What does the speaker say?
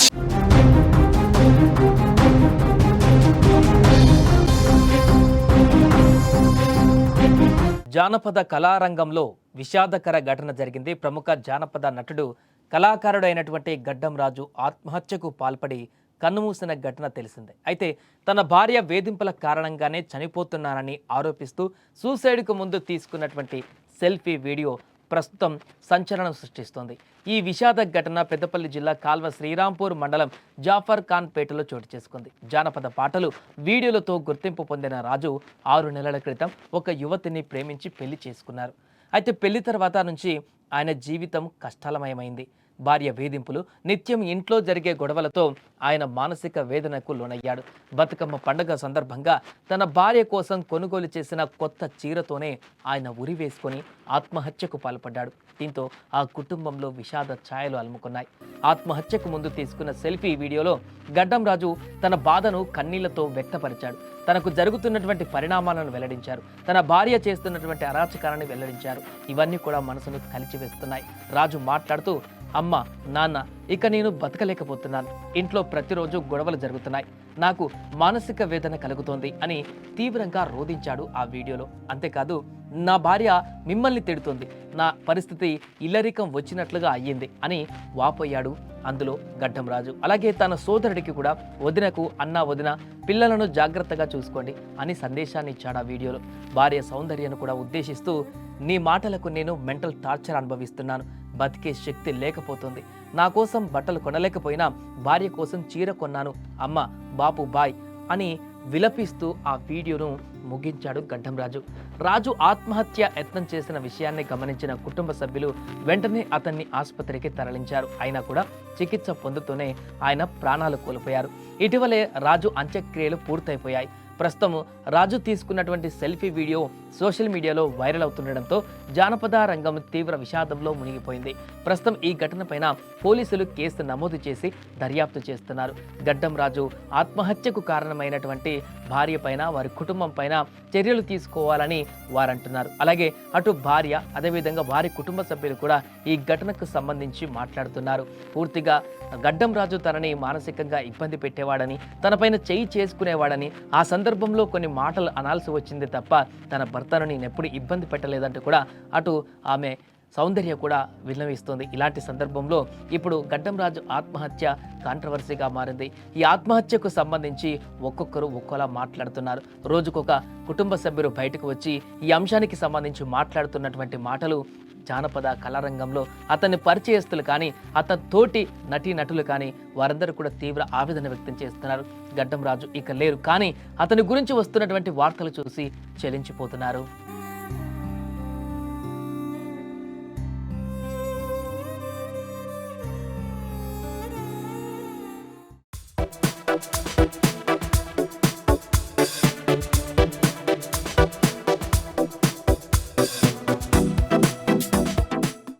That's జానపద కళారంగంలో విషాదకర ఘటన జరిగింది. ప్రముఖ జానపద నటుడు కళాకారుడైనటువంటి గడ్డం రాజు ఆత్మహత్యకు పాల్పడి కన్నుమూసిన ఘటన తెలిసిందే. అయితే తన భార్య వేధింపుల కారణంగానే చనిపోతున్నానని ఆరోపిస్తూ సూసైడ్కు ముందు తీసుకున్నటువంటి సెల్ఫీ వీడియో ప్రస్తుతం సంచలనం సృష్టిస్తోంది. ఈ విషాద ఘటన పెద్దపల్లి జిల్లా కాల్వ శ్రీరాంపూర్ మండలం జాఫర్ ఖాన్ పేటలో చోటు చేసుకుంది. జానపద పాటలు వీడియోలతో గుర్తింపు పొందిన రాజు ఆరు నెలల క్రితం ఒక యువతిని ప్రేమించి పెళ్ళి చేసుకున్నారు. అయితే పెళ్ళి తర్వాత నుంచి ఆయన జీవితం కష్టాలమయమైంది. భార్య వేధింపులు నిత్యం ఇంట్లో జరిగే గొడవలతో ఆయన మానసిక వేదనకు లోనయ్యాడు. బతుకమ్మ పండగ సందర్భంగా తన భార్య కోసం కొనుగోలు చేసిన కొత్త చీరతోనే ఆయన ఉరి వేసుకొని ఆత్మహత్యకు పాల్పడ్డాడు. దీంతో ఆ కుటుంబంలో విషాద ఛాయలు అలుముకున్నాయి. ఆత్మహత్యకు ముందు తీసుకున్న సెల్ఫీ వీడియోలో గడ్డం రాజు తన బాధను కన్నీళ్ళతో వ్యక్తపరిచాడు. తనకు జరుగుతున్నటువంటి పరిణామాలను వెల్లడించారు. తన భార్య చేస్తున్నటువంటి అరాచకాలను వెల్లడించారు. ఇవన్నీ కూడా మనసును కలిచివేస్తున్నాయి. రాజు మాట్లాడుతూ అమ్మ నాన్న ఇక నేను బతకలేకపోతున్నాను. ఇంట్లో ప్రతిరోజు గొడవలు జరుగుతున్నాయి. నాకు మానసిక వేదన కలుగుతోంది అని తీవ్రంగా రోధించాడు ఆ వీడియోలో. అంతేకాదు నా భార్య మిమ్మల్ని తిడుతుంది. నా పరిస్థితి ఇల్లరికం వచ్చినట్లుగా అయ్యింది అని వాపోయాడు అందులో గడ్డం రాజు అలాగే తన సోదరుడికి కూడా వదినకు అన్న వదిన పిల్లలను జాగ్రత్తగా చూసుకోండి అని సందేశాన్ని ఇచ్చాడు ఆ వీడియోలో. భార్య సౌందర్యను కూడా ఉద్దేశిస్తూ నీ మాటలకు నేను మెంటల్ టార్చర్ అనుభవిస్తున్నాను. బతికే శక్తి లేకపోతుంది. నా కోసం బట్టలు కొనలేకపోయినా భార్య కోసం చీర కొన్నాను. అమ్మ బాపు బాయ్ అని విలపిస్తూ ఆ వీడియోను ముగించాడు గడ్డంరాజు రాజు ఆత్మహత్య యత్నం చేసిన విషయాన్ని గమనించిన కుటుంబ సభ్యులు వెంటనే అతన్ని ఆసుపత్రికి తరలించారు. అయినా కూడా చికిత్స పొందుతూనే ఆయన ప్రాణాలు కోల్పోయారు. ఇటీవలే రాజు అంత్యక్రియలు పూర్తయిపోయాయి. ప్రస్తుతం రాజు తీసుకున్నటువంటి సెల్ఫీ వీడియో సోషల్ మీడియాలో వైరల్ అవుతుండడంతో జానపద రంగం తీవ్ర విషాదంలో మునిగిపోయింది. ప్రస్తుతం ఈ ఘటనపైన పోలీసులు కేసు నమోదు చేసి దర్యాప్తు చేస్తున్నారు. గడ్డం రాజు ఆత్మహత్యకు కారణమైనటువంటి భార్య పైన వారి కుటుంబం పైన చర్యలు తీసుకోవాలని వారంటున్నారు. అలాగే అటు భార్య అదేవిధంగా వారి కుటుంబ సభ్యులు కూడా ఈ ఘటనకు సంబంధించి మాట్లాడుతున్నారు. పూర్తిగా గడ్డం రాజు తనని మానసికంగా ఇబ్బంది పెట్టేవాడని తనపైన చేయి చేసుకునేవాడని ఆ సందర్భంలో కొన్ని మాటలు అనాల్సి వచ్చింది తప్ప తన భర్తను నేను ఎప్పుడు ఇబ్బంది పెట్టలేదంటూ కూడా అటు ఆమె సౌందర్య కూడా విన్నవిస్తోంది ఇలాంటి సందర్భంలో ఇప్పుడు గడ్డం రాజు ఆత్మహత్య కాంట్రవర్సీగా మారింది. ఈ ఆత్మహత్యకు సంబంధించి ఒక్కొక్కరు ఒక్కోలా మాట్లాడుతున్నారు. రోజుకొక కుటుంబ సభ్యులు బయటకు వచ్చి ఈ అంశానికి సంబంధించి మాట్లాడుతున్నటువంటి మాటలు జానపద కళారంగంలో అతని పరిచయస్తులు కానీ అతని తోటి నటీ నటులు కానీ వారందరూ కూడా తీవ్ర ఆవేదన వ్యక్తం చేస్తున్నారు. గడ్డం రాజు ఇక లేరు. కానీ అతని గురించి వస్తున్నటువంటి వార్తలు చూసి చెలించిపోతున్నారు.